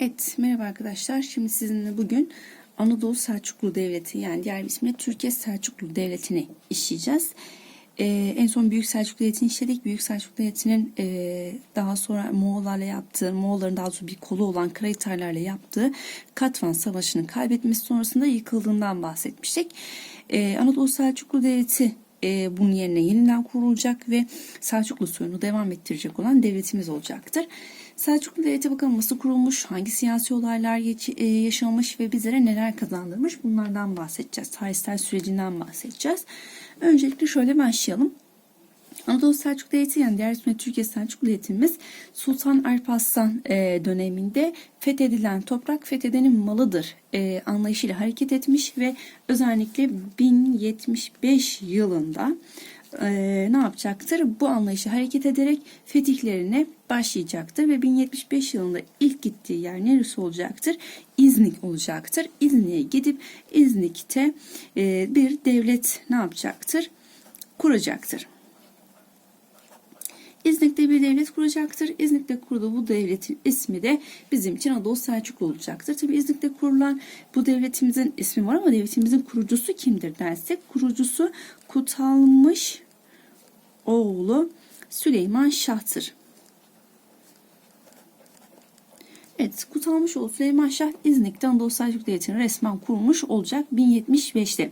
Evet, merhaba arkadaşlar. Şimdi sizinle bugün Anadolu Selçuklu Devleti yani diğer bir ismiyle Türkiye Selçuklu Devleti'ni işleyeceğiz. Ee, en son Büyük Selçuklu Devleti'ni işledik. Büyük Selçuklu Devleti'nin e, daha sonra Moğollarla yaptığı, Moğolların daha doğrusu bir kolu olan Karayitarlarla yaptığı Katvan Savaşı'nın kaybetmesi sonrasında yıkıldığından bahsetmiştik. Ee, Anadolu Selçuklu Devleti e, bunun yerine yeniden kurulacak ve Selçuklu soyunu devam ettirecek olan devletimiz olacaktır. Selçuklu Devleti bakalım nasıl kurulmuş, hangi siyasi olaylar e, yaşanmış ve bizlere neler kazandırmış bunlardan bahsedeceğiz. Tarihsel sürecinden bahsedeceğiz. Öncelikle şöyle başlayalım. Anadolu Selçuklu Devleti yani diğer ismiyle Türkiye Selçuklu Devletimiz Sultan Alparslan e, döneminde fethedilen toprak fethedenin malıdır e, anlayışıyla hareket etmiş ve özellikle 1075 yılında e, ne yapacaktır? Bu anlayışı hareket ederek fetihlerine başlayacaktır ve 1075 yılında ilk gittiği yer neresi olacaktır? İznik olacaktır. İznik'e gidip İznik'te e, bir devlet ne yapacaktır? Kuracaktır. İznik'te bir devlet kuracaktır. İznik'te kurduğu bu devletin ismi de bizim için Anadolu Selçuklu olacaktır. Tabi İznik'te kurulan bu devletimizin ismi var ama devletimizin kurucusu kimdir dersek kurucusu Kutalmış oğlu Süleyman Şah'tır. Evet, Kutalmışoğlu Süleyman Şah İznik'te Anadolu Selçuklu Devleti'ni resmen kurmuş olacak 1075'te.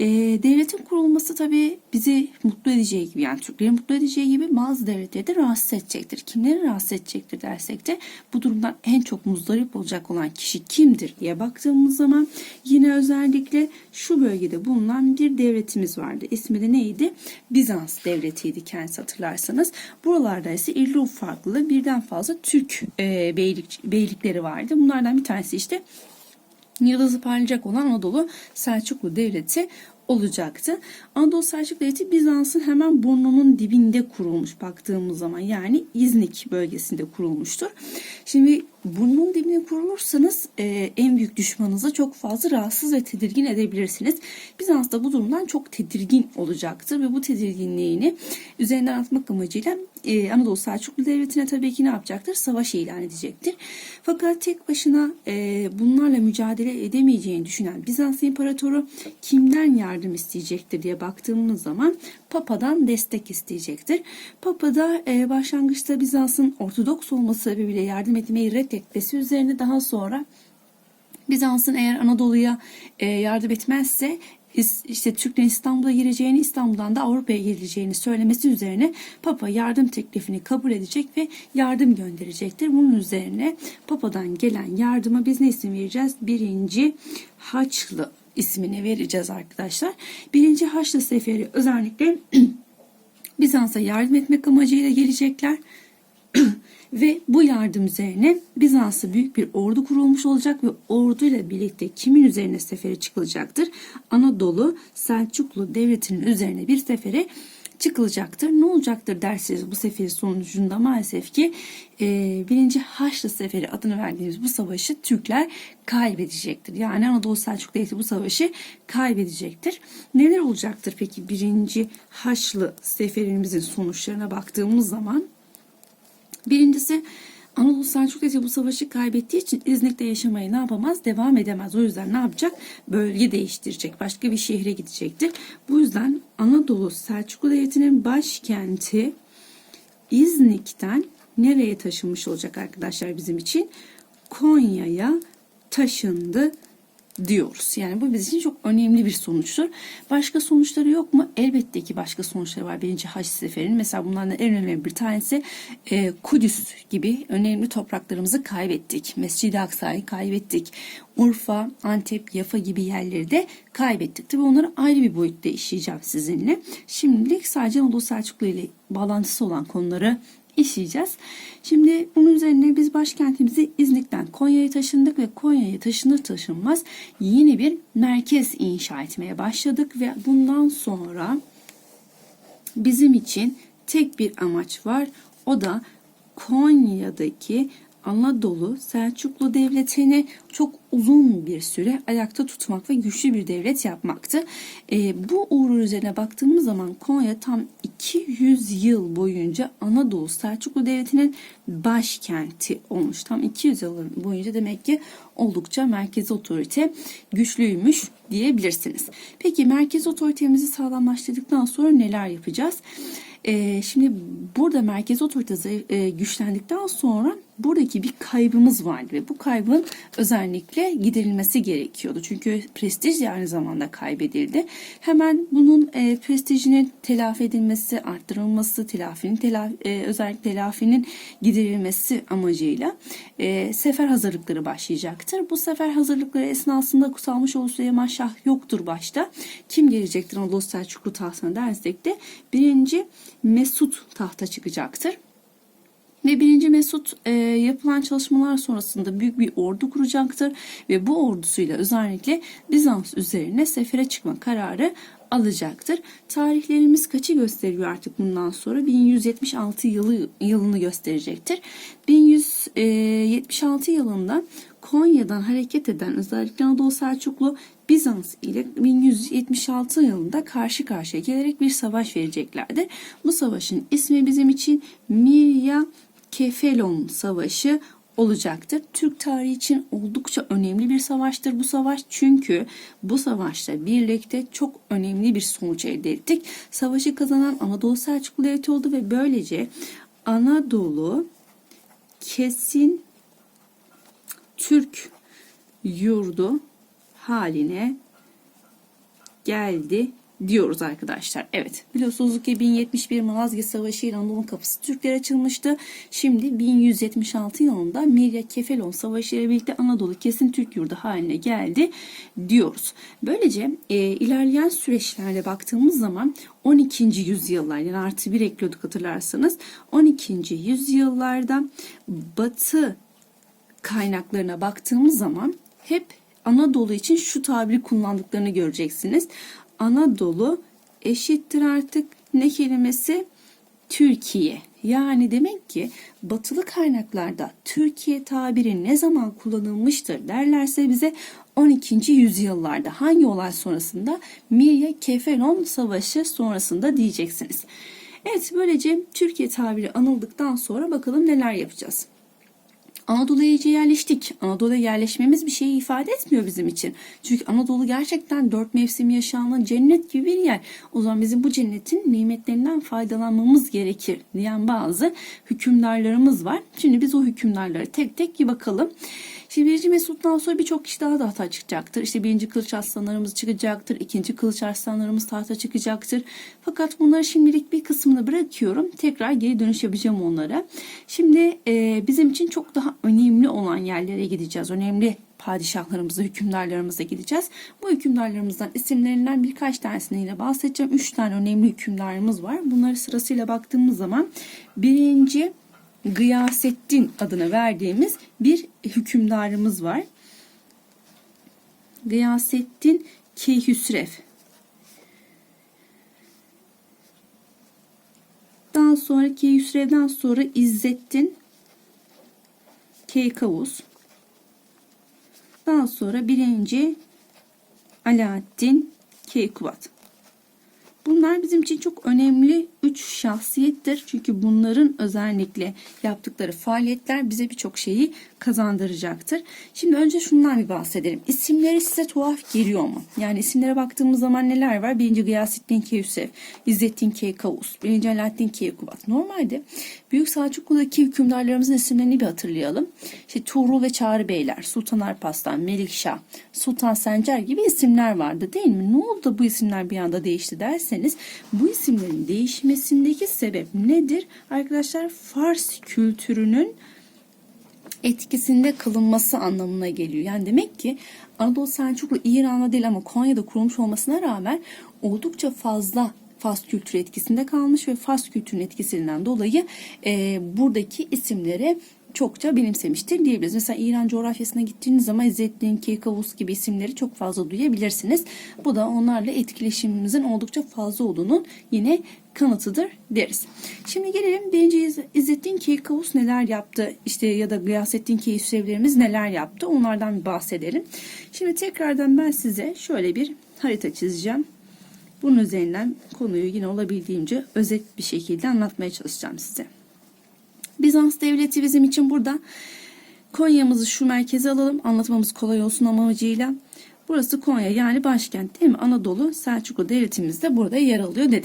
Ee, devletin kurulması tabii bizi mutlu edeceği gibi yani Türkleri mutlu edeceği gibi bazı devletleri de rahatsız edecektir. Kimleri rahatsız edecektir dersek de bu durumdan en çok muzdarip olacak olan kişi kimdir diye baktığımız zaman yine özellikle şu bölgede bulunan bir devletimiz vardı. İsmi de neydi? Bizans devletiydi kendisi hatırlarsanız. Buralarda ise irli ufaklı birden fazla Türk e, beylik, beylikleri vardı. Bunlardan bir tanesi işte yıldızı parlayacak olan Anadolu Selçuklu Devleti olacaktı. Anadolu Selçuklu Devleti Bizans'ın hemen burnunun dibinde kurulmuş baktığımız zaman yani İznik bölgesinde kurulmuştur. Şimdi burnunun dibine kurulursanız e, en büyük düşmanınızı çok fazla rahatsız ve tedirgin edebilirsiniz. Bizans da bu durumdan çok tedirgin olacaktır ve bu tedirginliğini üzerinden atmak amacıyla e, Anadolu Selçuklu Devleti'ne tabii ki ne yapacaktır? Savaş ilan edecektir. Fakat tek başına e, bunlarla mücadele edemeyeceğini düşünen Bizans İmparatoru kimden yardım isteyecektir diye baktığımız zaman Papa'dan destek isteyecektir. Papa da e, başlangıçta Bizans'ın Ortodoks olması sebebiyle yardım etmeyi reddetmesi üzerine daha sonra Bizans'ın eğer Anadolu'ya e, yardım etmezse işte Türklerin İstanbul'a gireceğini, İstanbul'dan da Avrupa'ya geleceğini söylemesi üzerine Papa yardım teklifini kabul edecek ve yardım gönderecektir. Bunun üzerine Papa'dan gelen yardıma biz ne isim vereceğiz? Birinci Haçlı ismini vereceğiz arkadaşlar. Birinci Haçlı Seferi özellikle Bizans'a yardım etmek amacıyla gelecekler. ve bu yardım üzerine Bizans'a büyük bir ordu kurulmuş olacak ve orduyla birlikte kimin üzerine sefere çıkılacaktır? Anadolu Selçuklu Devleti'nin üzerine bir sefere çıkılacaktır. Ne olacaktır derseniz bu seferin sonucunda maalesef ki e, birinci Haçlı Seferi adını verdiğimiz bu savaşı Türkler kaybedecektir. Yani Anadolu Selçuklu Devleti bu savaşı kaybedecektir. Neler olacaktır peki birinci Haçlı Seferimizin sonuçlarına baktığımız zaman? Birincisi Anadolu Selçuklu bu savaşı kaybettiği için İznik'te yaşamaya ne yapamaz? Devam edemez. O yüzden ne yapacak? Bölge değiştirecek. Başka bir şehre gidecektir. Bu yüzden Anadolu Selçuklu Devleti'nin başkenti İznik'ten nereye taşınmış olacak arkadaşlar bizim için? Konya'ya taşındı diyoruz. Yani bu bizim için çok önemli bir sonuçtur. Başka sonuçları yok mu? Elbette ki başka sonuçları var. Birinci Haç Seferi'nin mesela bunlardan en önemli bir tanesi e, Kudüs gibi önemli topraklarımızı kaybettik. Mescid-i Aksa'yı kaybettik. Urfa, Antep, Yafa gibi yerleri de kaybettik. Tabii onları ayrı bir boyutta işleyeceğim sizinle. Şimdilik sadece Anadolu Selçuklu ile bağlantısı olan konuları işleyeceğiz. Şimdi bunun üzerine biz başkentimizi İznik'ten Konya'ya taşındık ve Konya'ya taşınır taşınmaz yeni bir merkez inşa etmeye başladık ve bundan sonra bizim için tek bir amaç var. O da Konya'daki Anadolu Selçuklu Devleti'ni çok uzun bir süre ayakta tutmak ve güçlü bir devlet yapmaktı. E, bu uğur üzerine baktığımız zaman Konya tam 200 yıl boyunca Anadolu Selçuklu Devleti'nin başkenti olmuş. Tam 200 yıl boyunca demek ki oldukça merkezi otorite güçlüymüş diyebilirsiniz. Peki merkez otoritemizi sağlamlaştırdıktan sonra neler yapacağız? Ee, şimdi burada merkez otoritesi e, güçlendikten sonra buradaki bir kaybımız vardı ve bu kaybın özellikle giderilmesi gerekiyordu. Çünkü prestij de aynı zamanda kaybedildi. Hemen bunun e, prestijinin telafi edilmesi, arttırılması, telafinin telafi, e, özellikle telafinin giderilmesi amacıyla e, sefer hazırlıkları başlayacaktır. Bu sefer hazırlıkları esnasında Kusalmışoğlu Süleyman Şah yoktur başta. Kim gelecektir Anadolu Selçuklu tahtına dersek de birinci Mesut tahta çıkacaktır. Ve 1. Mesut e, yapılan çalışmalar sonrasında büyük bir ordu kuracaktır ve bu ordusuyla özellikle Bizans üzerine sefere çıkma kararı alacaktır. Tarihlerimiz kaçı gösteriyor artık bundan sonra? 1176 yılı yılını gösterecektir. 1176 yılında Konya'dan hareket eden özellikle Anadolu Selçuklu Bizans ile 1176 yılında karşı karşıya gelerek bir savaş vereceklerdir. Bu savaşın ismi bizim için Mirya Kefelon Savaşı olacaktır. Türk tarihi için oldukça önemli bir savaştır bu savaş. Çünkü bu savaşta birlikte çok önemli bir sonuç elde ettik. Savaşı kazanan Anadolu Selçuklu Devleti oldu ve böylece Anadolu kesin Türk yurdu haline geldi diyoruz arkadaşlar. Evet biliyorsunuz ki 1071 Malazgirt Savaşı ile Anadolu kapısı Türklere açılmıştı. Şimdi 1176 yılında Mirya Kefelon Savaşı ile birlikte Anadolu kesin Türk yurdu haline geldi diyoruz. Böylece e, ilerleyen süreçlerde baktığımız zaman 12. yüzyıllar yani artı bir ekliyorduk hatırlarsanız 12. yüzyıllarda Batı kaynaklarına baktığımız zaman hep Anadolu için şu tabiri kullandıklarını göreceksiniz. Anadolu eşittir artık ne kelimesi? Türkiye. Yani demek ki batılı kaynaklarda Türkiye tabiri ne zaman kullanılmıştır derlerse bize 12. yüzyıllarda hangi olay sonrasında Mirya Kefelon Savaşı sonrasında diyeceksiniz. Evet böylece Türkiye tabiri anıldıktan sonra bakalım neler yapacağız. Anadolu'ya yerleştik. Anadolu'ya yerleşmemiz bir şeyi ifade etmiyor bizim için. Çünkü Anadolu gerçekten dört mevsim yaşanan cennet gibi bir yer. O zaman bizim bu cennetin nimetlerinden faydalanmamız gerekir diyen bazı hükümdarlarımız var. Şimdi biz o hükümdarlara tek tek bir bakalım. Birinci Mesut'tan sonra birçok kişi daha tahta çıkacaktır. İşte birinci kılıç aslanlarımız çıkacaktır. ikinci kılıç aslanlarımız tahta çıkacaktır. Fakat bunları şimdilik bir kısmını bırakıyorum. Tekrar geri dönüş yapacağım onlara. Şimdi e, bizim için çok daha önemli olan yerlere gideceğiz. Önemli padişahlarımıza, hükümdarlarımıza gideceğiz. Bu hükümdarlarımızdan isimlerinden birkaç tanesini yine bahsedeceğim. Üç tane önemli hükümdarımız var. Bunları sırasıyla baktığımız zaman birinci Gıyasettin adını verdiğimiz bir hükümdarımız var. Gıyasettin Keyhüsrev. Daha sonra Keyhüsrev'den sonra İzzettin Keykavus. Daha sonra birinci Alaaddin Keykubat. Bunlar bizim için çok önemli üç şahsiyettir. Çünkü bunların özellikle yaptıkları faaliyetler bize birçok şeyi kazandıracaktır. Şimdi önce şundan bir bahsedelim. İsimleri size tuhaf geliyor mu? Yani isimlere baktığımız zaman neler var? Birinci Gıyasettin Keyhüsev, İzzettin Keykavus, birinci Alaaddin Keykubat. Normalde Büyük Selçuklu'daki hükümdarlarımızın isimlerini bir hatırlayalım. İşte Tuğrul ve Çağrı Beyler, Sultan Alparslan, Melikşah, Sultan Sencer gibi isimler vardı değil mi? Ne oldu da bu isimler bir anda değişti derseniz bu isimlerin değişmesindeki sebep nedir? Arkadaşlar Fars kültürünün etkisinde kalınması anlamına geliyor. Yani demek ki Anadolu Selçuklu İran'da değil ama Konya'da kurulmuş olmasına rağmen oldukça fazla Fas kültürü etkisinde kalmış ve Fas kültürünün etkisinden dolayı e, buradaki isimlere çokça benimsemiştir diyebiliriz. Mesela İran coğrafyasına gittiğiniz zaman İzzettin, Keykavus gibi isimleri çok fazla duyabilirsiniz. Bu da onlarla etkileşimimizin oldukça fazla olduğunun yine kanıtıdır deriz. Şimdi gelelim birinci İz- İzzettin Keykavus neler yaptı işte ya da Gıyasettin Keysevlerimiz neler yaptı onlardan bahsedelim. Şimdi tekrardan ben size şöyle bir harita çizeceğim. Bunun üzerinden konuyu yine olabildiğince özet bir şekilde anlatmaya çalışacağım size. Bizans devleti bizim için burada. Konya'mızı şu merkeze alalım. Anlatmamız kolay olsun amacıyla. Burası Konya yani başkent değil mi? Anadolu Selçuklu devletimiz de burada yer alıyor dedik.